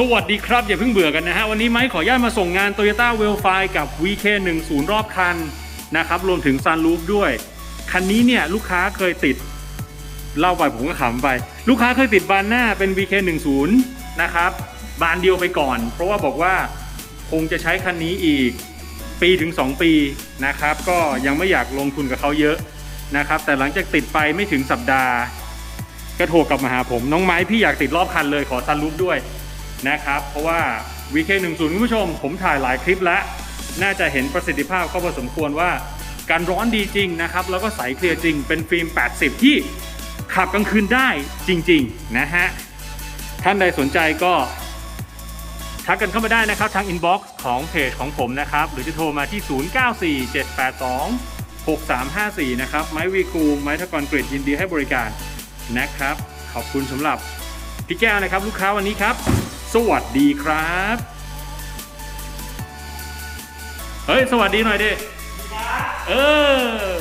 สวัสดีครับ อย่าเพิ่งเบื่อกันนะฮะ วันนี้ไม้ขออนุญาตมาส่งงาน Toyota w e l f i กับ VK10 รอบคันนะครับ รวมถึง Sunroof ด้วย คันนี้เนี่ย ลูกค้าเคยติด เล่าไปผมก็ขำไป ลูกค้าเคยติดบานหน้าเป็น VK10 นะครับ บานเดียวไปก่อน เพราะว่าบอกว่าคงจะใช้คันนี้อีกปีถึง 2 ปีนะครับ ก็ยังไม่อยากลงทุนกับเขาเยอะนะครับ แต่หลังจากติดไปไม่ถึงสัปดาห์ก็โทรกลับมาหาผม น้องไม้พี่อยากติดรอบคันเลยขอซันรูปด้วย นะครับ เพราะว่า VK10 คุณผู้ชม ผมถ่ายหลายคลิปแล้ว น่าจะเห็นประสิทธิภาพก็พอสมควรว่าการร้อนดีจริงนะครับ แล้วก็ใสเคลียร์จริง เป็นฟิล์ม 80 ที่ขับกลางคืนได้จริง ๆ นะฮะ ท่านใดสนใจก็ทักกันเข้ามาได้นะครับ ทางอินบ็อกซ์ของเพจของผมนะครับ หรือจะโทรมาที่ 0947826354 นะครับ ไม้วีคูไม้ทกรกรีดยินดีให้บริการนะครับ ขอบคุณสำหรับพี่แก้วนะครับ ลูกค้าวันนี้ครับ สวัสดีครับ เฮ้ย สวัสดีหน่อยดิเออ